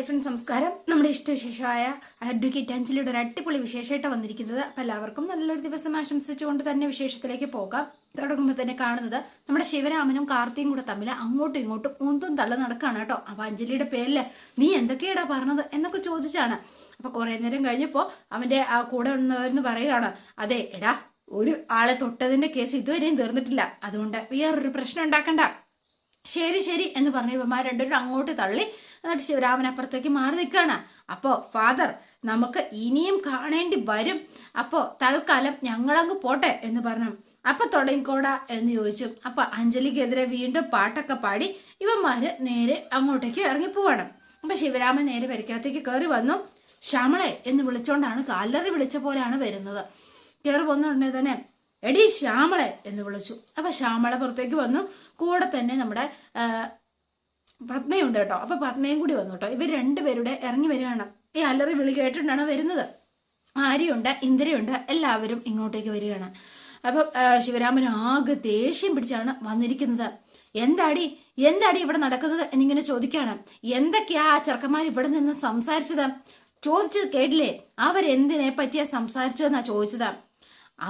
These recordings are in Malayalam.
ഹൈ ഫ്രണ്ട് നമസ്കാരം നമ്മുടെ ഇഷ്ടവിശേഷമായ അഡ്വക്കേറ്റ് അഞ്ചലിയുടെ ഒരു അടിപൊളി വിശേഷമായിട്ട് വന്നിരിക്കുന്നത്. അപ്പം എല്ലാവർക്കും നല്ലൊരു ദിവസം ആശംസിച്ചുകൊണ്ട് തന്നെ വിശേഷത്തിലേക്ക് പോകാം. തുടങ്ങുമ്പോൾ തന്നെ കാണുന്നത് നമ്മുടെ ശിവരാമനും കാർത്തിയും കൂടെ തമ്മിൽ അങ്ങോട്ടും ഇങ്ങോട്ടും ഒന്നും തള്ളു നടക്കാണ് കേട്ടോ. അപ്പൊ അഞ്ജലിയുടെ പേരിൽ നീ എന്തൊക്കെയാടാ പറഞ്ഞത്? എന്നൊക്കെ ചോദിച്ചാണ്. അപ്പൊ കുറെ നേരം കഴിഞ്ഞപ്പോ അവന്റെ ആ കൂടെ ഉള്ളവരെന്ന് പറയുകയാണ് അതെ എടാ ഒരു ആളെ തൊട്ടതിന്റെ കേസ് ഇതുവരെയും തീർന്നിട്ടില്ല. അതുകൊണ്ട് വേറൊരു പ്രശ്നം ഉണ്ടാക്കണ്ട. ശരി ശരി എന്ന് പറഞ്ഞ ഇവന്മാർ രണ്ടുപേരും അങ്ങോട്ട് തള്ളി എന്നിട്ട് ശിവരാമൻ അപ്പുറത്തേക്ക് മാറി നിൽക്കുകയാണ് അപ്പോ ഫാദർ നമുക്ക് ഇനിയും കാണേണ്ടി വരും. അപ്പോ തൽക്കാലം ഞങ്ങളങ്ങ് പോട്ടെ എന്ന് പറഞ്ഞു. അപ്പൊ തുടങ്ങിക്കോടാ എന്ന് ചോദിച്ചു. അപ്പൊ അഞ്ജലിക്കെതിരെ വീണ്ടും പാട്ടൊക്കെ പാടി ഇവന്മാര് നേരെ അങ്ങോട്ടേക്ക് പോവണം. അപ്പൊ ശിവരാമൻ നേരെ വരയ്ക്കകത്തേക്ക് കയറി വന്നു. ശ്യാമളെ എന്ന് വിളിച്ചോണ്ടാണ് കാലറി വിളിച്ച പോലെയാണ് വരുന്നത്. കയറി ഉടനെ തന്നെ എടി ശ്യാമളെ എന്ന് വിളിച്ചു. അപ്പൊ ശ്യാമള പുറത്തേക്ക് വന്നു. കൂടെ തന്നെ നമ്മുടെ പത്മയുണ്ട് കേട്ടോ. അപ്പൊ പത്മയും കൂടി വന്നു കേട്ടോ. ഇവർ രണ്ടുപേരുടെ ഇറങ്ങി വരികയാണ്. ഈ അലറി വിളി കേട്ടിട്ടാണ് വരുന്നത്. ആര്യയുണ്ട് ഇന്ദിരയുണ്ട് എല്ലാവരും ഇങ്ങോട്ടേക്ക് വരികയാണ്. അപ്പൊ ശിവരാമൻ ആകെ ദേഷ്യം പിടിച്ചാണ് വന്നിരിക്കുന്നത്. എന്താടി എന്താടി ഇവിടെ നടക്കുന്നത് എന്നിങ്ങനെ ചോദിക്കാണ് എന്തൊക്കെയാ ആ ചെറുക്കന്മാർ ഇവിടെ നിന്ന് സംസാരിച്ചത്? ചോദിച്ചത് കേട്ടില്ലേ? അവരെന്തിനെ പറ്റിയാ സംസാരിച്ചതെന്നാ ചോദിച്ചത്?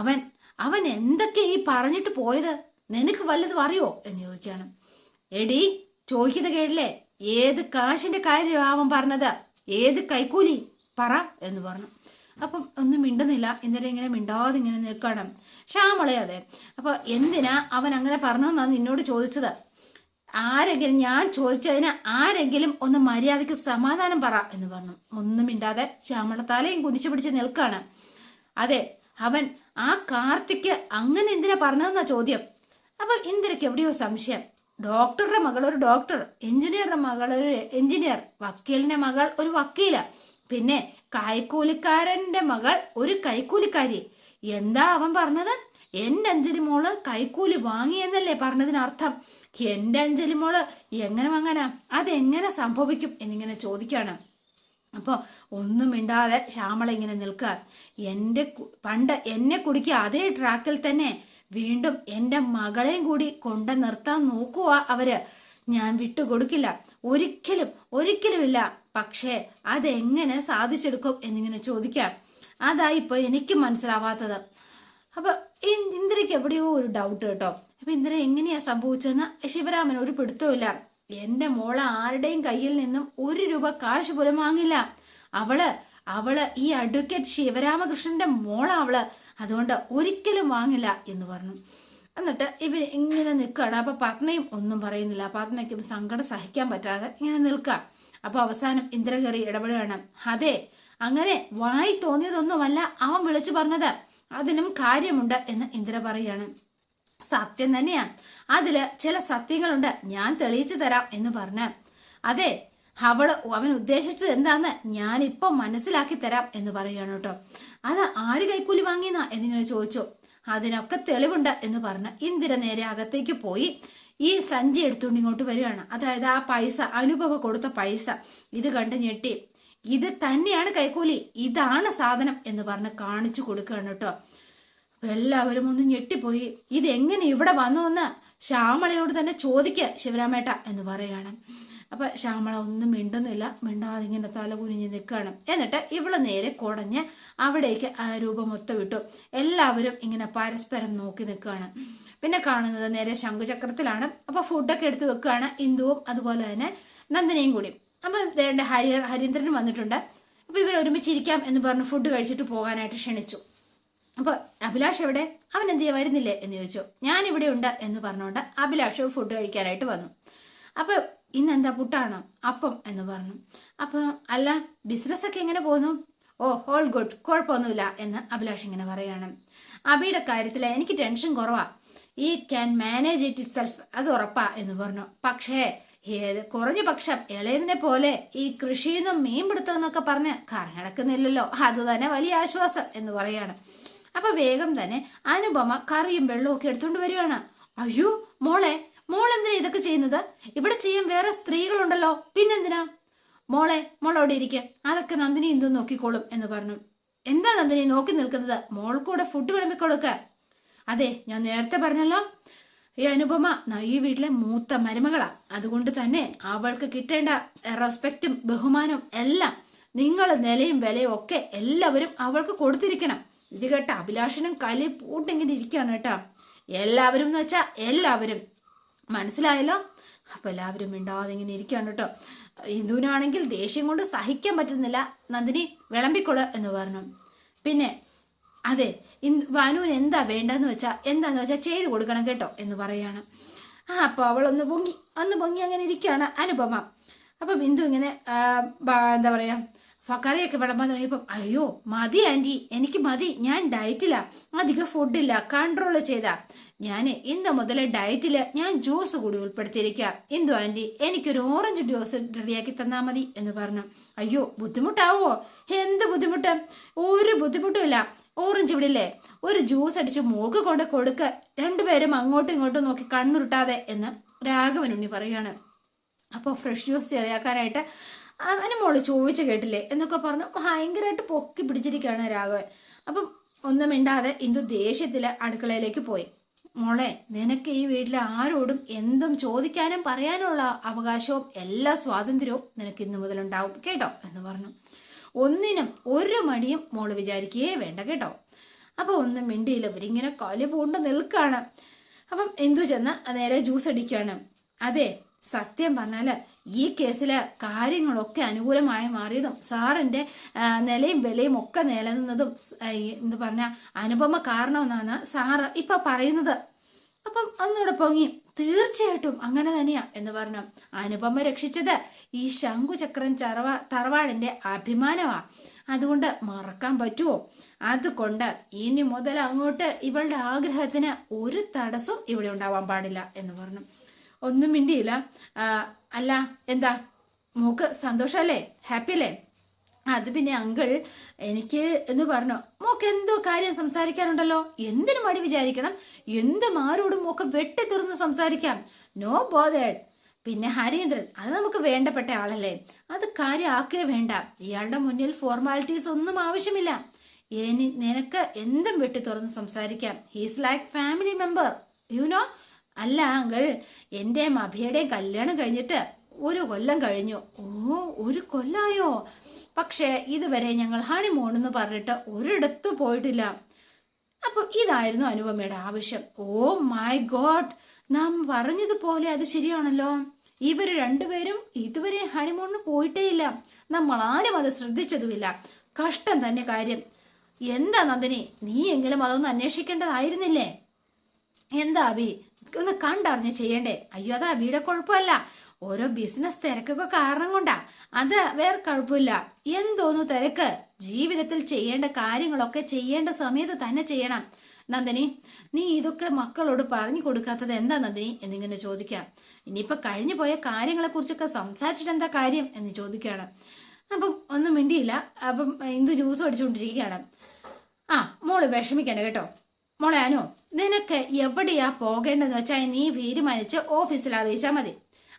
അവൻ അവൻ എന്തൊക്കെ ഈ പറഞ്ഞിട്ട് പോയത്? നിനക്ക് വല്ലതും അറിയോ? എന്ന് ചോദിക്കുകയാണ്. എടി ചോദിക്കുന്ന കേട്ടില്ലേ? ഏത് കാശിന്റെ കാര്യം അവൻ പറഞ്ഞത്? ഏത് കൈക്കൂലി? പറ എന്ന് പറഞ്ഞു. അപ്പം ഒന്നും മിണ്ടുന്നില്ല. ഇന്നലെ ഇങ്ങനെ മിണ്ടാതെ ഇങ്ങനെ നിൽക്കണം ശ്യാമളെ അതെ. അപ്പൊ എന്തിനാ അവൻ അങ്ങനെ പറഞ്ഞു എന്നാണ് നിന്നോട് ചോദിച്ചത്? ആരെങ്കിലും ഞാൻ ചോദിച്ചതിന് ആരെങ്കിലും ഒന്ന് മര്യാദയ്ക്ക് സമാധാനം പറ എന്ന് പറഞ്ഞു. ഒന്നും മിണ്ടാതെ ശ്യാമള തലയും കുനിച്ചു പിടിച്ച് നിൽക്കാണ് അതെ അവൻ ആ കാർത്തിക്ക് അങ്ങനെ എന്തിനാ പറഞ്ഞതെന്നാ ചോദ്യം? അപ്പൊ ഇന്ദിരക്ക് എവിടെയോ സംശയം. ഡോക്ടറുടെ മകൾ ഒരു ഡോക്ടർ എഞ്ചിനീയറുടെ മകൾ ഒരു എഞ്ചിനീയർ വക്കീലിന്റെ മകൾ ഒരു വക്കീല പിന്നെ കൈക്കൂലിക്കാരന്റെ മകൾ ഒരു കൈക്കൂലിക്കാരി. എന്താ അവൻ പറഞ്ഞത്? എന്റെ അഞ്ജലി മോൾ കൈക്കൂലി വാങ്ങിയെന്നല്ലേ പറഞ്ഞതിനർത്ഥം? എന്റെ അഞ്ജലി മോൾ എങ്ങനെ വാങ്ങാനാ? അതെങ്ങനെ സംഭവിക്കും? എന്നിങ്ങനെ ചോദിക്കാണ് അപ്പോൾ ഒന്നും മിണ്ടാതെ ശ്യാമള ഇങ്ങനെ നിൽക്കുക. എന്റെ പണ്ട് എന്നെ കുടിക്കുക അതേ ട്രാക്കിൽ തന്നെ വീണ്ടും എന്റെ മകളെയും കൂടി കൊണ്ട നിർത്താൻ നോക്കുക അവർ. ഞാൻ വിട്ടുകൊടുക്കില്ല ഒരിക്കലും ഒരിക്കലുമില്ല. പക്ഷേ അതെങ്ങനെ സാധിച്ചെടുക്കും എന്നിങ്ങനെ ചോദിക്കാം അതായി ഇപ്പൊ എനിക്ക് മനസ്സിലാവാത്തത്. അപ്പോൾ ഇന്ദ്രക്ക് എവിടെയോ ഒരു ഡൗട്ട് കേട്ടോ. അപ്പൊ ഇന്ദ്ര എങ്ങനെയാ സംഭവിച്ചതെന്ന് ശിവരാമൻ ഒരു പിടുത്തമില്ല എന്റെ മോൾ ആരുടെയും കയ്യിൽ നിന്നും ഒരു രൂപ കാശ് പോലും വാങ്ങില്ല. അവൾ അവൾ ഈ അഡ്വക്കേറ്റ് ശിവരാമകൃഷ്ണന്റെ മോളാ അവൾ. അതുകൊണ്ട് ഒരിക്കലും വാങ്ങില്ല എന്ന് പറഞ്ഞു. എന്നിട്ട് ഇവർ ഇങ്ങനെ നിൽക്കുകയാണ്. അപ്പൊ പത്മയും ഒന്നും പറയുന്നില്ല. പത്മയ്ക്കും സങ്കടം സഹിക്കാൻ പറ്റാതെ ഇങ്ങനെ നിൽക്കുക. അപ്പൊ അവസാനം ഇന്ദ്രകേറി ഇടപെടുകയാണ് അതെ അങ്ങനെ വായി തോന്നിയതൊന്നുമല്ല അവൻ വിളിച്ചു പറഞ്ഞത്. അതിനും കാര്യമുണ്ട് എന്ന് ഇന്ദ്ര പറയാണ് സത്യം തന്നെയാ. അതിൽ ചില സത്യങ്ങളുണ്ട്. ഞാൻ തെളിയിച്ചു തരാം എന്ന് പറഞ്ഞ. അതെ അവൾ അവൻ ഉദ്ദേശിച്ചത് എന്താന്ന് ഞാൻ ഇപ്പൊ മനസ്സിലാക്കി തരാം എന്ന് പറയുകയാണ് കേട്ടോ. അത് ആര് കൈക്കൂലി വാങ്ങിയെന്നാ എന്നിങ്ങനെ ചോദിച്ചു. അതിനൊക്കെ തെളിവുണ്ട് എന്ന് പറഞ്ഞ് ഇന്ദിര നേരെ അകത്തേക്ക് പോയി. ഈ സഞ്ചി എടുത്തുകൊണ്ട് ഇങ്ങോട്ട് വരികയാണ്. അതായത് ആ പൈസ അനുഭവ കൊടുത്ത പൈസ ഇത് കണ്ട് ഞെട്ടി. ഇത് തന്നെയാണ് കൈക്കൂലി. ഇതാണ് സാധനം എന്ന് പറഞ്ഞ് കാണിച്ചു കൊടുക്കുകയാണ് കേട്ടോ. എല്ലാവരും ഒന്ന് ഞെട്ടിപ്പോയി. ഇതെങ്ങനെ ഇവിടെ വന്നു എന്ന് ശ്യാമളയോട് തന്നെ ചോദിക്കുക ശിവരാമേട്ട എന്ന് പറയാണ്. അപ്പൊ ശ്യാമള ഒന്നും മിണ്ടുന്നില്ല. മിണ്ടാതെ ഇങ്ങനെ തല കുനിഞ്ഞ് നിൽക്കുകയാണ്. എന്നിട്ട് ഇവിടെ നേരെ കുടഞ്ഞ് അവിടേക്ക് ആ രൂപം മൊത്തം വിട്ടു എല്ലാവരും ഇങ്ങനെ പരസ്പരം നോക്കി നിൽക്കുകയാണ്. പിന്നെ കാണുന്നത് നേരെ ശംഖുചക്രത്തിലാണ്. അപ്പൊ ഫുഡൊക്കെ എടുത്ത് വെക്കുകയാണ്. ഇന്ദുവും അതുപോലെ തന്നെ നന്ദിനിയും കൂടി. അപ്പൊ ഹരി ഹരീന്ദ്രനും വന്നിട്ടുണ്ട്. അപ്പൊ ഇവർ ഒരുമിച്ചിരിക്കാം എന്ന് പറഞ്ഞ് ഫുഡ് കഴിച്ചിട്ട് പോകാനായിട്ട് ക്ഷണിച്ചു. അപ്പൊ അഭിലാഷ് എവിടെ? അവൻ എന്ത് ചെയ്യാൻ വരുന്നില്ലേ എന്ന് ചോദിച്ചു. ഞാൻ ഇവിടെ ഉണ്ട് എന്ന് പറഞ്ഞുകൊണ്ട് അഭിലാഷ് ഫുഡ് കഴിക്കാനായിട്ട് വന്നു. അപ്പോൾ ഇന്ന് എന്താ പുട്ടാണോ? അപ്പം എന്ന് പറഞ്ഞു. അപ്പോൾ അല്ല ബിസിനസ് ഒക്കെ എങ്ങനെ പോകുന്നു? ഓ ഓൾ ഗുഡ് കുഴപ്പമൊന്നുമില്ല എന്ന് അഭിലാഷ് ഇങ്ങനെ പറയുകയാണ്. അബിയുടെ കാര്യത്തിൽ എനിക്ക് ടെൻഷൻ കുറവാ. I can manage it self അത് ഉറപ്പാ എന്ന് പറഞ്ഞു. പക്ഷേ ഏത് കുറഞ്ഞ പക്ഷം ഇളയതിനെ പോലെ ഈ കൃഷിന്നും മീൻപിടുത്തം എന്നൊക്കെ പറഞ്ഞ് കറങ്ങടക്കുന്നില്ലല്ലോ അത് തന്നെ വലിയ ആശ്വാസം എന്ന് പറയാണ് അപ്പൊ വേഗം തന്നെ അനുപമ കറിയും വെള്ളവും ഒക്കെ എടുത്തുകൊണ്ട് വരികയാണ്. അയ്യോ മോളെ മോൾ എന്തിനാ ഇതൊക്കെ ചെയ്യുന്നത്? ഇവിടെ ചെയ്യാൻ വേറെ സ്ത്രീകളുണ്ടല്ലോ. പിന്നെന്തിനാ? മോളെ മോളവിടെ ഇരിക്കെ. അതൊക്കെ നന്ദിനി എന്തു നോക്കിക്കോളും എന്ന് പറഞ്ഞു. എന്താ നന്ദിനി നോക്കി നിൽക്കുന്നത്? മോൾക്കൂടെ ഫുഡ് വിളമ്പിക്കൊടുക്ക അതെ ഞാൻ നേരത്തെ പറഞ്ഞല്ലോ. ഈ അനുപമ ഈ വീട്ടിലെ മൂത്ത മരുമകളാ. അതുകൊണ്ട് തന്നെ അവൾക്ക് കിട്ടേണ്ട റെസ്പെക്റ്റും ബഹുമാനവും എല്ലാം നിങ്ങൾ നിലയും വിലയും ഒക്കെ എല്ലാവരും അവൾക്ക് കൊടുത്തിരിക്കണം. ഇത് കേട്ട അഭിലാഷനും കലി പൂട്ടിങ്ങനെ ഇരിക്കുകയാണ് കേട്ടോ. എല്ലാവരും എന്ന് വെച്ചാ എല്ലാവരും. മനസ്സിലായല്ലോ? അപ്പൊ എല്ലാവരും മിണ്ടാതെ ഇങ്ങനെ ഇരിക്കുകയാണ് കേട്ടോ. ഇന്ദുവിനാണെങ്കിൽ ദേഷ്യം കൊണ്ട് സഹിക്കാൻ പറ്റുന്നില്ല. നന്ദിനി വിളമ്പിക്കൊള എന്ന് പറഞ്ഞു. പിന്നെ അതെ വനുവിന് എന്താ വേണ്ടെന്ന് വെച്ചാ എന്താന്ന് വെച്ചാ ചെയ്തു കൊടുക്കണം കേട്ടോ എന്ന് പറയാണ്. ആ അപ്പൊ അവൾ ഒന്ന് പൊങ്ങി ഒന്ന് പൊങ്ങി അങ്ങനെ ഇരിക്കുകയാണ് അനുപമ. അപ്പൊ ബിന്ദു ഇങ്ങനെ എന്താ പറയാ കറിയൊക്കെ വിളമ്പാൻ തുടങ്ങിയപ്പം അയ്യോ മതി ആന്റി എനിക്ക് മതി ഞാൻ ഡയറ്റിലാ അധികം ഫുഡില്ല കൺട്രോൾ ചെയ്താ. ഞാൻ ഇന്ന് മുതൽ ഡയറ്റിൽ ഞാൻ ജ്യൂസ് കൂടി ഉൾപ്പെടുത്തിയിരിക്കാം. എന്തോ ആന്റി എനിക്കൊരു ഓറഞ്ച് ജ്യൂസ് റെഡിയാക്കി തന്നാൽ മതി എന്ന് പറഞ്ഞു. അയ്യോ ബുദ്ധിമുട്ടാവോ? എന്ത് ബുദ്ധിമുട്ട്? ഒരു ബുദ്ധിമുട്ടും ഇല്ല. ഓറഞ്ച് ഇവിടെ ഇല്ലേ? ഒരു ജ്യൂസ് അടിച്ച് മൂക്ക് കൊണ്ട് കൊടുക്കുക രണ്ടുപേരും അങ്ങോട്ടും ഇങ്ങോട്ടും നോക്കി കണ്ണുരുട്ടാതെ എന്ന് രാഘവൻ ഉണ്ണി പറയാണ് അപ്പോൾ ഫ്രഷ് ജ്യൂസ് ചെറിയാക്കാനായിട്ട് അവന് മോൾ ചോദിച്ചു കേട്ടില്ലേ? എന്നൊക്കെ പറഞ്ഞു. ഭയങ്കരമായിട്ട് പൊക്കി പിടിച്ചിരിക്കുകയാണ് രാഘവൻ. അപ്പം ഒന്നും മിണ്ടാതെ ഇന്ദു ദേഷ്യത്തിൽ അടുക്കളയിലേക്ക് പോയി. മോളെ നിനക്ക് ഈ വീട്ടിൽ ആരോടും എന്തും ചോദിക്കാനും പറയാനുള്ള അവകാശവും എല്ലാ സ്വാതന്ത്ര്യവും നിനക്ക് ഇന്നു മുതലുണ്ടാവും. കേട്ടോ? എന്ന് പറഞ്ഞു. ഒന്നിനും ഒരു മടിയും മോൾ വിചാരിക്കുകയേ വേണ്ട. കേട്ടോ? അപ്പോൾ ഒന്നും മിണ്ടിയില്ല. ഇവരിങ്ങനെ കലി പൂണ്ട് നിൽക്കാണ് അപ്പം എന്തു ചെന്ന് നേരെ ജ്യൂസ് അടിക്കുകയാണ്. അതെ സത്യം പറഞ്ഞാൽ ഈ കേസിലെ കാര്യങ്ങളൊക്കെ അനുകൂലമായി മാറിയതും സാറിന്റെ നിലയും വിലയും ഒക്കെ നിലനിന്നതും എന്ന് പറഞ്ഞ അനുപമ കാരണമെന്നാണ് സാറ് ഇപ്പൊ പറയുന്നത്. അപ്പം ഒന്നുകൂടെ പൊങ്ങി. തീർച്ചയായിട്ടും അങ്ങനെ തന്നെയാ എന്ന് പറഞ്ഞു. അനുപമ രക്ഷിച്ചത് ഈ ശംഖുചക്രൻ ചറവ തറവാടിന്റെ അഭിമാനമാ. അതുകൊണ്ട് മറക്കാൻ പറ്റുമോ അതുകൊണ്ട് ഇനി മുതൽ അങ്ങോട്ട് ഇവളുടെ ആഗ്രഹത്തിന് ഒരു തടസ്സവും ഇവിടെ ഉണ്ടാവാൻ പാടില്ല എന്ന് പറഞ്ഞു. ഒന്നും മിണ്ടിയില്ല. അല്ല എന്താ? മോക്ക് സന്തോഷല്ലേ? ഹാപ്പി അല്ലേ അത് പിന്നെ അങ്കിൾ എനിക്ക് എന്ന് പറഞ്ഞു മോക്ക് എന്തോ കാര്യം സംസാരിക്കാനുണ്ടല്ലോ? എന്തിനു മടി വിചാരിക്കണം? എന്തും ആരോടും മോക്ക് വെട്ടി തുറന്ന് സംസാരിക്കാം? നോ ബോധേഡ് പിന്നെ ഹരീന്ദ്രൻ അത് നമുക്ക് വേണ്ടപ്പെട്ട ആളല്ലേ? അത് കാര്യമാക്കേ വേണ്ട. ഇയാളുടെ മുന്നിൽ ഫോർമാലിറ്റീസ് ഒന്നും ആവശ്യമില്ല. ഇനി നിനക്ക് എന്തും വെട്ടി തുറന്ന് സംസാരിക്കാം he's like family member you know അല്ല അങ്കിൾ എന്റെയും അഭിയുടെയും കല്യാണം കഴിഞ്ഞിട്ട് ഒരു കൊല്ലം കഴിഞ്ഞു. ഓ ഒരു കൊല്ലായോ? പക്ഷേ ഇതുവരെ ഞങ്ങൾ ഹണിമൂൺ എന്ന് പറഞ്ഞിട്ട് ഒരിടത്ത് പോയിട്ടില്ല. അപ്പം ഇതായിരുന്നു അനുപമയുടെ ആവശ്യം. ഓ മൈ ഗോഡ് നാം പറഞ്ഞതുപോലെ അത് ശരിയാണല്ലോ. ഇവർ രണ്ടുപേരും ഇതുവരെ ഹണിമൂണിന് പോയിട്ടേയില്ല. നമ്മൾ ആരും അത് ശ്രദ്ധിച്ചതുമില്ല. കഷ്ടം തന്നെ കാര്യം. എന്താ നന്ദിനി നീ എങ്കിലും അതൊന്ന് അന്വേഷിക്കേണ്ടതായിരുന്നില്ലേ? എന്താ അഭി? ഒന്ന് കണ്ടറിഞ്ഞ് ചെയ്യണ്ടേ. അയ്യോ അതാ വീടെ കുഴപ്പമല്ല ഓരോ ബിസിനസ് തിരക്കൊക്കെ കാരണം കൊണ്ടാ. അത് വേറെ കുഴപ്പമില്ല എന്തോന്നു തിരക്ക്? ജീവിതത്തിൽ ചെയ്യേണ്ട കാര്യങ്ങളൊക്കെ ചെയ്യേണ്ട സമയത്ത് തന്നെ ചെയ്യണം. നന്ദിനി നീ ഇതൊക്കെ മക്കളോട് പറഞ്ഞു കൊടുക്കാത്തത് എന്താ നന്ദിനി എന്നിങ്ങനെ ചോദിക്കാം. ഇനിയിപ്പൊ കഴിഞ്ഞു പോയ കാര്യങ്ങളെ കുറിച്ചൊക്കെ സംസാരിച്ചിട്ട് എന്താ കാര്യം എന്ന് ചോദിക്കുകയാണ്. അപ്പം ഒന്നും മിണ്ടിയില്ല. അപ്പം ഇന്ദു ജ്യൂസ് അടിച്ചുകൊണ്ടിരിക്കുകയാണ് ആ മോൾ വിഷമിക്കണ്ട കേട്ടോ. മോളെ നിനക്ക് എവിടെയാ പോകേണ്ടതെന്ന് വെച്ചാൽ നീ തീരുമാനിച്ച് ഓഫീസിൽ അറിയിച്ചാൽ മതി.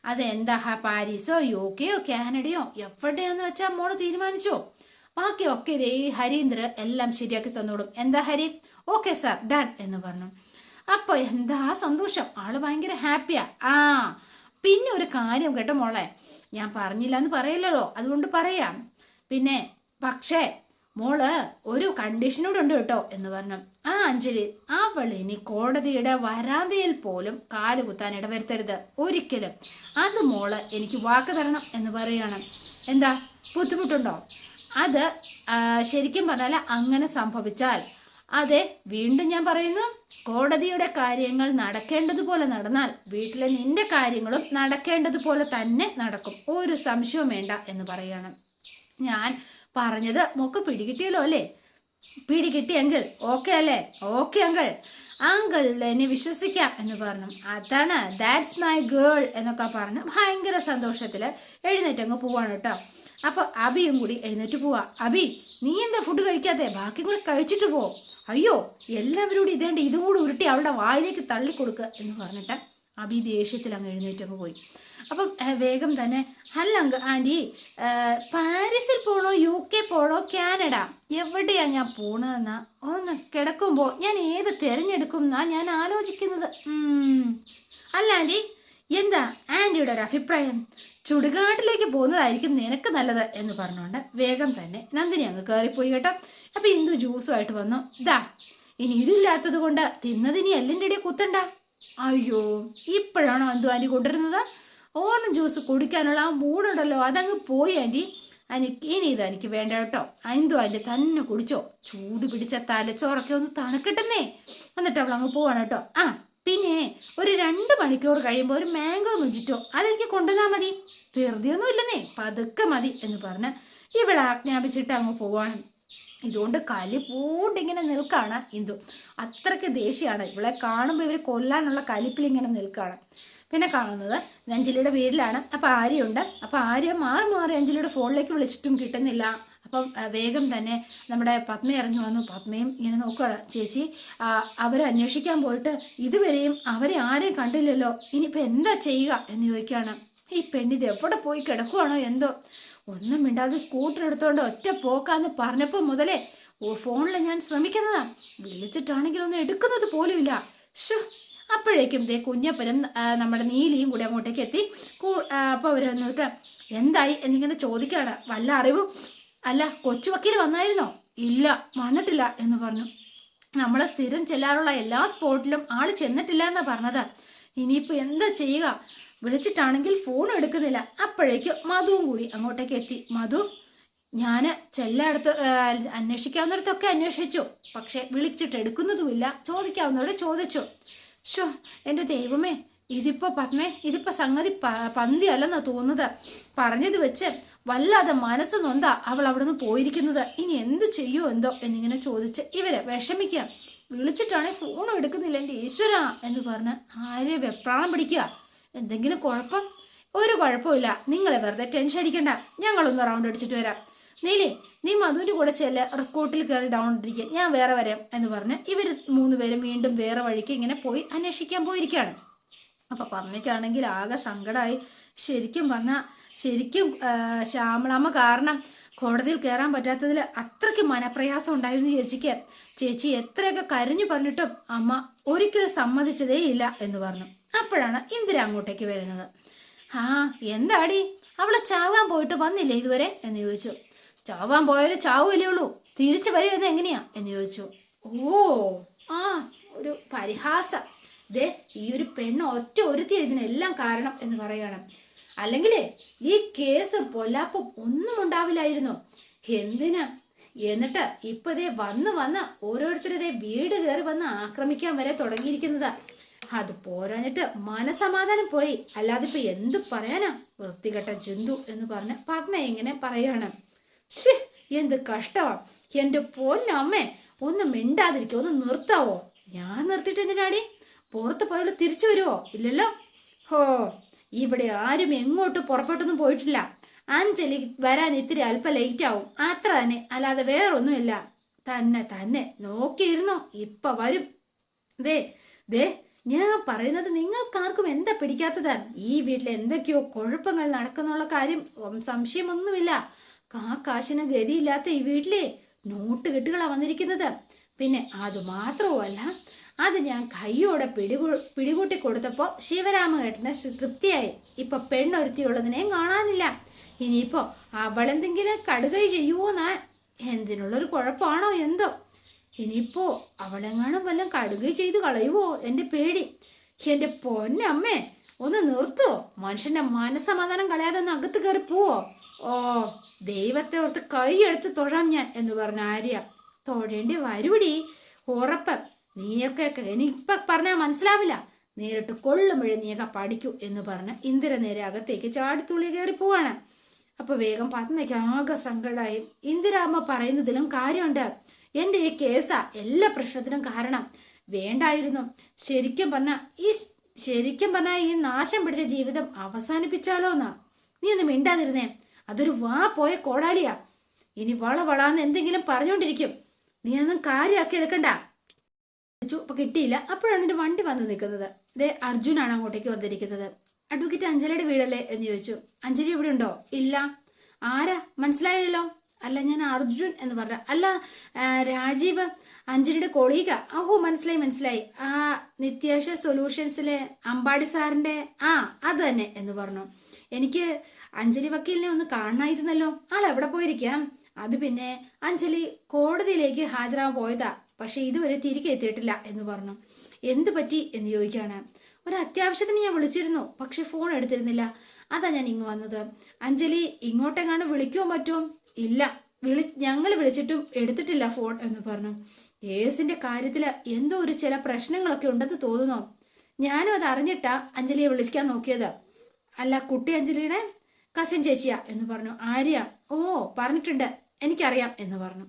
അത് എന്താ ഹാ പാരീസോ യു കെയോ കാനഡയോ എവിടെയാന്ന് വെച്ചാൽ മോൾ തീരുമാനിച്ചോ? ബാക്കിയൊക്കെ ഇതേ ഹരീന്ദ്ര എല്ലാം ശരിയാക്കി തന്നോളും. എന്താ ഹരി? ഓക്കെ സാർ ഡൺ എന്ന് പറഞ്ഞു. അപ്പൊ എന്താ സന്തോഷം? ആൾ ഭയങ്കര ഹാപ്പിയാ. ആ പിന്നെ ഒരു കാര്യം കേട്ടോ മോളെ. ഞാൻ പറഞ്ഞില്ല എന്ന് പറയില്ലല്ലോ. അതുകൊണ്ട് പറയാം. പിന്നെ പക്ഷേ മോൾ ഒരു കണ്ടീഷനോട് ഉണ്ട് കേട്ടോ എന്ന് പറഞ്ഞു. ആ അഞ്ജലി അവൾ ഇനി കോടതിയുടെ വരാന്തയിൽ പോലും കാൽ കുത്താൻ ഇടവരുത്തരുത്. ഒരിക്കലും. അത് മോൾ എനിക്ക് വാക്ക് തരണം എന്ന് പറയാണ്. എന്താ? ബുദ്ധിമുട്ടുണ്ടോ? അത് ശരിക്കും പറഞ്ഞാൽ അങ്ങനെ സംഭവിച്ചാൽ. അതെ വീണ്ടും ഞാൻ പറയുന്നു കോടതിയുടെ കാര്യങ്ങൾ നടക്കേണ്ടതുപോലെ നടന്നാൽ വീട്ടിലെ നിന്റെ കാര്യങ്ങളും നടക്കേണ്ടതുപോലെ തന്നെ നടക്കും. ഒരു സംശയവും വേണ്ട എന്ന് പറയണം. ഞാൻ പറഞ്ഞത് മോക്ക് പിടികിട്ടിയല്ലോ അല്ലേ? പിടികിട്ടി അങ്കിൾ ഓക്കെ അല്ലേ? Okay uncle. അങ്കിൾ എന്നെ വിശ്വസിക്കാം എന്ന് പറഞ്ഞു. അതാണ് ദാറ്റ്സ് മൈ ഗേൾ എന്നൊക്കെ പറഞ്ഞു ഭയങ്കര സന്തോഷത്തിൽ എഴുന്നേറ്റ് അങ്ങ് പോവാണ് കേട്ടോ. അപ്പോൾ അബിയും കൂടി എഴുന്നേറ്റ് പോവാ. അബി നീ എന്താ ഫുഡ് കഴിക്കാതെ ബാക്കി കൂടെ കഴിച്ചിട്ട് പോ. അയ്യോ എല്ലാവരും കൂടി ഇതേണ്ട ഇതും കൂടി ഉരുട്ടി അവളുടെ വായിലേക്ക് തള്ളിക്കൊടുക്കുക എന്ന് പറഞ്ഞിട്ട് അബി ദേഷ്യത്തിൽ അങ്ങ് എഴുന്നേറ്റങ്ങ് പോയി. അപ്പം വേഗം തന്നെ അല്ല ആന്റി പാരീസിൽ പോണോ യു കെ പോണോ കാനഡ? എവിടെയാ ഞാൻ പോണതെന്നാ? ഒന്ന് കിടക്കുമ്പോൾ ഞാൻ ഏത് തിരഞ്ഞെടുക്കും എന്നാ ഞാൻ ആലോചിക്കുന്നത്. അല്ല ആന്റി എന്താ ആന്റിയുടെ ഒരു അഭിപ്രായം? ചുടുകാട്ടിലേക്ക് പോകുന്നതായിരിക്കും നിനക്ക് നല്ലത് എന്ന് പറഞ്ഞുകൊണ്ട് വേഗം തന്നെ നന്ദിനി അങ്ങ് കയറിപ്പോയി കേട്ടോ. അപ്പൊ ഇന്ദു ജ്യൂസുമായിട്ട് വന്നു. ദാ ഇനി ഇതില്ലാത്തത് കൊണ്ട് തിന്നതിനി എല്ലിന്റെ ഇടയിൽ കുത്തണ്ട. അയ്യോ ഇപ്പോഴാണോ എന്തു ആന്റി കൊണ്ടുവരുന്നത്? ഓണം ജ്യൂസ് കുടിക്കാനുള്ള ആ മൂടുണ്ടല്ലോ അതങ്ങ് പോയി ആന്റി. എനിക്ക് ഇനി ഇത് എനിക്ക് വേണ്ട കേട്ടോ. അന്തു അതിന്റെ തന്നെ കുടിച്ചോ. ചൂട് പിടിച്ച തലച്ചോറൊക്കെ ഒന്ന് തണുക്കട്ടെന്നേ. എന്നിട്ട് അവൾ അങ്ങ് പോവാണ് കേട്ടോ. ആ പിന്നെ ഒരു രണ്ട് മണിക്കൂർ കഴിയുമ്പോൾ ഒരു മാംഗോ മുജിറ്റോ അതെനിക്ക് കൊണ്ടുവന്നാൽ മതി. ധൃതിയൊന്നും ഇല്ലെന്നേ പതുക്കെ മതി എന്ന് പറഞ്ഞ് ഇവൾ ആജ്ഞാപിച്ചിട്ട് അങ്ങ് പോവാണ്. ഇതുകൊണ്ട് കലി പൂണ്ടിങ്ങനെ നിൽക്കാണ് ഇന്ദു. അത്രയ്ക്ക് ദേഷ്യമാണ് ഇവളെ കാണുമ്പോൾ ഇവർ കൊല്ലാനുള്ള കലിപ്പിൽ ഇങ്ങനെ നിൽക്കാണ്. പിന്നെ കാണുന്നത് അഞ്ജലിയുടെ വീട്ടിലാണ്. അപ്പം ആര്യയുണ്ട്. അപ്പം ആര്യ മാറി മാറി അഞ്ജലിയുടെ ഫോണിലേക്ക് വിളിച്ചിട്ടും കിട്ടുന്നില്ല. അപ്പം വേഗം തന്നെ നമ്മുടെ പത്മ ഇറങ്ങി വന്നു. പത്മയും ഇങ്ങനെ നോക്കുകയാണ് ചേച്ചി അവരെ അന്വേഷിക്കാൻ പോയിട്ട് ഇതുവരെയും അവരെ ആരെയും കണ്ടില്ലല്ലോ. ഇനിയിപ്പോൾ എന്താ ചെയ്യുക എന്ന് ചോദിക്കുകയാണ്. ഈ പെണ്ണിത് എവിടെ പോയി കിടക്കുവാണോ എന്തോ? ഒന്നും മിണ്ടാതെ സ്കൂട്ടർ എടുത്തുകൊണ്ട് ഒറ്റ പോക്കാന്ന് പറഞ്ഞപ്പോൾ മുതലേ ഓ ഫോണിൽ ഞാൻ ശ്രമിക്കുന്നതാ. വിളിച്ചിട്ടാണെങ്കിൽ ഒന്നും എടുക്കുന്നത് പോലുമില്ല. ഷോ അപ്പോഴേക്കും ദേ കുഞ്ഞപ്പനും നമ്മുടെ നീലിയും കൂടി അങ്ങോട്ടേക്ക് എത്തി. അപ്പോൾ അവർ വന്നിട്ട് എന്തായി? എന്നിങ്ങനെ ചോദിക്കുകയാണ്. വല്ല അറിവും? അല്ല കൊച്ചു വക്കീൽ വന്നായിരുന്നോ? ഇല്ല വന്നിട്ടില്ല എന്ന് പറഞ്ഞു. നമ്മളെ സ്ഥിരം ചെല്ലാറുള്ള എല്ലാ സ്പോട്ടിലും ആൾ ചെന്നിട്ടില്ല എന്നാ പറഞ്ഞത്. ഇനിയിപ്പോ എന്താ ചെയ്യുക? വിളിച്ചിട്ടാണെങ്കിൽ ഫോൺ എടുക്കുന്നില്ല. അപ്പോഴേക്കും മധുവും കൂടി അങ്ങോട്ടേക്ക് എത്തി. മധു ഞാൻ ചെല്ലയിടത്ത് അന്വേഷിക്കാവുന്നിടത്തൊക്കെ അന്വേഷിച്ചു. പക്ഷെ വിളിച്ചിട്ട് എടുക്കുന്നതുമില്ല ചോദിക്കാവുന്നവരോട് ചോദിച്ചു. ഷോ എന്റെ ദൈവമേ ഇതിപ്പോ പത്മേ ഇതിപ്പോ സംഗതി പന്തി അല്ലെന്നാ തോന്നുന്നത്. പറഞ്ഞത് വെച്ച് വല്ലാതെ മനസ്സ് നൊന്താ അവൾ അവിടെ നിന്ന് പോയിരിക്കുന്നത്. ഇനി എന്തു ചെയ്യോ എന്തോ എന്നിങ്ങനെ ചോദിച്ച് ഇവരെ വിഷമിക്കുക വിളിച്ചിട്ടാണെങ്കിൽ ഫോണും എടുക്കുന്നില്ല എന്റെ ഈശ്വര എന്ന് പറഞ്ഞ് ആരെ വെപ്രാളം പിടിക്കുക എന്തെങ്കിലും കുഴപ്പം? ഒരു കുഴപ്പമില്ല നിങ്ങളെ വെറുതെ ടെൻഷൻ അടിക്കണ്ട. ഞങ്ങളൊന്ന് റൗണ്ട് അടിച്ചിട്ട് വരാം. നീലേ നീ മധുവിന്റെ കൂടെ ചെല്ല സ്കൂട്ടിൽ കയറി ഡൗൺ ഇട്ടിരിക്കുക ഞാൻ വേറെ വരാം എന്ന് പറഞ്ഞ് ഇവർ മൂന്ന് പേരും വീണ്ടും വേറെ വഴിക്ക് ഇങ്ങനെ പോയി അന്വേഷിക്കാൻ പോയിരിക്കുകയാണ് അപ്പം പറഞ്ഞിട്ടാണെങ്കിൽ ആകെ സങ്കടമായി ശരിക്കും പറഞ്ഞാൽ ശരിക്കും ശ്യാമളാമ്മ കാരണം കോടതിയിൽ കയറാൻ പറ്റാത്തതിൽ അത്രയ്ക്ക് മനപ്രയാസം ഉണ്ടായിരുന്നു ചേച്ചിക്ക്. ചേച്ചി എത്രയൊക്കെ കരഞ്ഞു പറഞ്ഞിട്ടും അമ്മ ഒരിക്കലും സമ്മതിച്ചതേ ഇല്ല എന്ന് പറഞ്ഞു. അപ്പോഴാണ് ഇന്ദിര അങ്ങോട്ടേക്ക് വരുന്നത്. ആ എന്താടി? അവളെ ചാവാൻ പോയിട്ട് വന്നില്ലേ ഇതുവരെ? എന്ന് ചോദിച്ചു. ചാവാൻ പോയൊരു ചാവുമല്ലേ ഉള്ളൂ. തിരിച്ചു വരുമെന്ന് എങ്ങനെയാ? എന്ന് ചോദിച്ചു. ഓ ആ ഒരു പരിഹാസം. ദേ ഈ ഒരു പെണ്ണ് ഒറ്റ ഒരുത്തി ഇതിനെല്ലാം കാരണം എന്ന് പറയണം. അല്ലെങ്കിൽ ഈ കേസ് പൊല്ലാപ്പും ഒന്നും ഉണ്ടാവില്ലായിരുന്നു. എന്തിനാ? എന്നിട്ട് ഇപ്പൊ ദേ വന്ന് വന്ന് ഓരോരുത്തരുടെ വീട് കയറി വന്ന് ആക്രമിക്കാൻ വരെ തുടങ്ങിയിരിക്കുന്നത്. അത് പോരാഞ്ഞിട്ട് മനസമാധാനം പോയി. അല്ലാതെ എന്ത് പറയാനാ? വൃത്തികെട്ട ജന്തു എന്ന് പറഞ്ഞ് പത്മ ഇങ്ങനെ പറയാണ്. ശ്ശേ, എന്ത് കഷ്ടമാ എന്റെ പൊന്നമ്മേ ഒന്ന് മിണ്ടാതിരിക്കോ ഒന്ന് നിർത്താവോ? ഞാൻ നിർത്തിയിട്ട് എന്തിനാടി? പുറത്ത് പോയുള്ള തിരിച്ചു വരുവോ? ഇല്ലല്ലോ? ഹോ ഇവിടെ ആരും എങ്ങോട്ടും പുറപ്പെട്ടൊന്നും പോയിട്ടില്ല. അഞ്ജലി വരാൻ ഇത്തിരി അല്പം ലേറ്റ് ആവും. അത്ര തന്നെ അല്ലാതെ വേറൊന്നുമില്ല. തന്നെ തന്നെ നോക്കിയിരുന്നു ഇപ്പൊ വരും. ദേ ദേ ഞാൻ പറയുന്നത് നിങ്ങൾക്കാർക്കും എന്താ പിടിക്കാത്തത്? ഈ വീട്ടിൽ എന്തൊക്കെയോ കുഴപ്പങ്ങൾ നടക്കുന്നുള്ള കാര്യം സംശയമൊന്നുമില്ല. കാ കാശിന് ഗതിയില്ലാത്ത ഈ വീട്ടിലെ നോട്ട് കെട്ടുകളാ വന്നിരിക്കുന്നത്. പിന്നെ അത് മാത്രവുമല്ല അത് ഞാൻ കൈയോടെ പിടികൂ പിടികൂട്ടി കൊടുത്തപ്പോ ശിവരാമകേട്ടന് തൃപ്തിയായി. ഇപ്പൊ പെണ്ണൊരുത്തിയുള്ളതിനെയും കാണാനില്ല. ഇനിയിപ്പോ അവളെന്തെങ്കിലും കടുകൈ ചെയ്യുവോന്നാ? എന്തിനുള്ളൊരു കുഴപ്പമാണോ എന്തോ? ഇനിയിപ്പോ അവളെങ്ങാനും വല്ലതും കടുകൈ ചെയ്ത് കളയുവോ? എന്റെ പേടി. എന്റെ പൊന്നമ്മേ ഒന്ന് നിർത്തുവോ മനുഷ്യന്റെ മനസ്സമാധാനം കളയാതെ ഒന്ന് അകത്ത് കയറി പോവോ? ഓ ദൈവത്തെ ഓർത്ത് കൈ എടുത്ത് തൊഴാം ഞാൻ എന്ന് പറഞ്ഞ ആര്യ. തൊഴേണ്ടി വരുവിടി. ഉറപ്പ്. നീയൊക്കെ എനിക്കിപ്പൊ പറഞ്ഞാൽ മനസ്സിലാവില്ല. നേരിട്ട് കൊള്ളുമ്പോഴേ നീയൊക്കെ പഠിക്കൂ എന്ന് പറഞ്ഞ് ഇന്ദിര നേരെ അകത്തേക്ക് ചാടിത്തുള്ളി കയറി പോവാണ്. അപ്പൊ വേഗം പത്മയ്ക്ക് ആകെ സങ്കടമായി ഇന്ദിരാമ്മ പറയുന്നതിലും കാര്യമുണ്ട്. എന്റെ ഈ കേസാ എല്ലാ പ്രശ്നത്തിനും കാരണം. വേണ്ടായിരുന്നു. ശരിക്കും പറഞ്ഞ ഈ ശരിക്കും പറഞ്ഞ ഈ നാശം പിടിച്ച ജീവിതം അവസാനിപ്പിച്ചാലോന്നാ. നീ ഒന്ന് മിണ്ടാതിരുന്നേ. അതൊരു വാ പോയ കോടാലിയാ. ഇനി വള വളാന്ന് എന്തെങ്കിലും പറഞ്ഞുകൊണ്ടിരിക്കും നീ ഒന്നും കാര്യമാക്കി എടുക്കണ്ട. അപ്പൊ കിട്ടിയില്ല. അപ്പോഴാണ് എന്റെ വണ്ടി വന്ന് നിൽക്കുന്നത്. ദേ അർജുനാണ് അങ്ങോട്ടേക്ക് വന്നിരിക്കുന്നത്. അഡ്വക്കേറ്റ് അഞ്ജലിയുടെ വീടല്ലേ എന്ന് ചോദിച്ചു. അഞ്ജലി ഇവിടെ ഉണ്ടോ? ഇല്ല. ആരാ? മനസ്സിലായല്ലോ അല്ല ഞാൻ അർജുൻ എന്ന് പറഞ്ഞ. അല്ല രാജീവ് അഞ്ജലിയുടെ കൊളീഗ. ഓഹോ മനസ്സിലായി മനസ്സിലായി. ആ നിത്യാശ സൊല്യൂഷൻസിലെ അമ്പാടി സാറിന്റെ ആ അത് തന്നെ എന്ന് പറഞ്ഞു. എനിക്ക് അഞ്ജലി വക്കീലിനെ ഒന്ന് കാണണമായിരുന്നല്ലോ ആൾ എവിടെ പോയിരിക്കാം? അത് പിന്നെ അഞ്ജലി കോടതിയിലേക്ക് ഹാജരാകാൻ പോയതാ. പക്ഷെ ഇതുവരെ തിരികെ എത്തിയിട്ടില്ല എന്ന് പറഞ്ഞു. എന്ത് പറ്റി എന്ന് ചോദിക്കുകയാണ്. ഒരു അത്യാവശ്യത്തിന് ഞാൻ വിളിച്ചിരുന്നു. പക്ഷെ ഫോൺ എടുത്തിരുന്നില്ല. അതാ ഞാൻ ഇങ്ങ് വന്നത്. അഞ്ജലി ഇങ്ങോട്ടെങ്ങാണ് വിളിക്കുമോ മറ്റോ? ഇല്ല. വിളി ഞങ്ങൾ വിളിച്ചിട്ടും എടുത്തിട്ടില്ല ഫോൺ എന്ന് പറഞ്ഞു. കേസിന്റെ കാര്യത്തിൽ എന്തോ ഒരു ചില പ്രശ്നങ്ങളൊക്കെ ഉണ്ടെന്ന് തോന്നുന്നു. ഞാനും അത് അറിഞ്ഞിട്ടാ അഞ്ജലിയെ വിളിക്കാൻ നോക്കിയത്. അല്ല കുട്ടി അഞ്ജലിയുടെ? കസിൻ ചേച്ചിയാ എന്ന് പറഞ്ഞു. ആര്യ? ഓ പറഞ്ഞിട്ടുണ്ട്. എനിക്കറിയാം എന്ന് പറഞ്ഞു.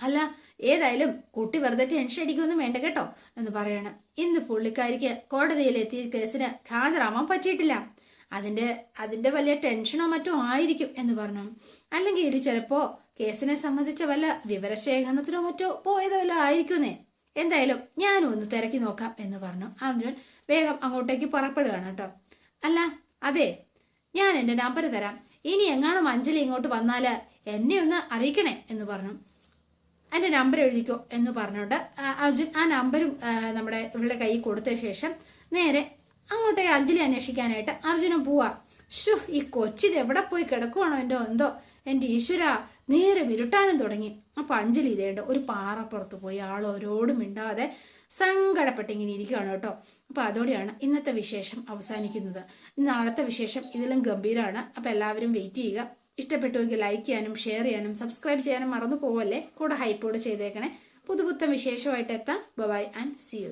അല്ല ഏതായാലും കുട്ടി വെറുതെ ടെൻഷൻ അടിക്കൊന്നും വേണ്ട കേട്ടോ എന്ന് പറയണം. ഇന്ന് പുള്ളിക്കാരിക്ക് കോടതിയിൽ എത്തിയ കേസിന് ഹാജരാവാൻ പറ്റിയിട്ടില്ല. അതിന്റെ അതിന്റെ വലിയ ടെൻഷനോ മറ്റോ ആയിരിക്കും എന്ന് പറഞ്ഞു. അല്ലെങ്കിൽ ഇത് ചിലപ്പോ കേസിനെ സംബന്ധിച്ച വല്ല വിവരശേഖരണത്തിനോ മറ്റോ പോയതോ വല്ല ആയിരിക്കുന്നേ എന്തായാലും ഞാനും ഒന്ന് തിരക്കി നോക്കാം എന്ന് പറഞ്ഞു. അർജുൻ വേഗം അങ്ങോട്ടേക്ക് പുറപ്പെടുകയാണ് കേട്ടോ. അല്ല അതെ ഞാൻ എന്റെ നമ്പർ തരാം. ഇനി എങ്ങാനും അഞ്ജലി ഇങ്ങോട്ട് വന്നാൽ എന്നെ ഒന്ന് അറിയിക്കണേ എന്ന് പറഞ്ഞു. എന്റെ നമ്പർ എഴുതിക്കോ എന്ന് പറഞ്ഞുകൊണ്ട് അർജുൻ ആ നമ്പരും നമ്മുടെ ഇവളുടെ കൈ കൊടുത്ത ശേഷം നേരെ അങ്ങോട്ടേക്ക് അഞ്ജലി അന്വേഷിക്കാനായിട്ട് അർജുനും പോവാ. ഷു ഈ കൊച്ചിത് എവിടെ പോയി കിടക്കുവാണോ എന്റെ എന്തോ? എന്റെ ഈശ്വര നേരെ വിരുട്ടാനും തുടങ്ങി. അപ്പൊ അഞ്ജലി ഇതേണ്ട ഒരു പാറപ്പുറത്ത് പോയി ആളോരോടും മിണ്ടാതെ സങ്കടപ്പെട്ടിങ്ങനെ ഇരിക്കുകയാണ് കേട്ടോ. അപ്പൊ അതോടെയാണ് ഇന്നത്തെ വിശേഷം അവസാനിക്കുന്നത്. നാളത്തെ വിശേഷം ഇതിലും ഗംഭീരമാണ് അപ്പൊ എല്ലാവരും വെയിറ്റ് ചെയ്യുക. ഇഷ്ടപ്പെട്ടുവെങ്കിൽ ലൈക്ക് ചെയ്യാനും ഷെയർ ചെയ്യാനും സബ്സ്ക്രൈബ് ചെയ്യാനും മറന്നു പോവല്ലേ? കൂടെ ഹൈപ്പോഡ് ചെയ്തേക്കണേ. പുതുപുത്തൻ വിശേഷമായിട്ട് എത്താം. Bye and see U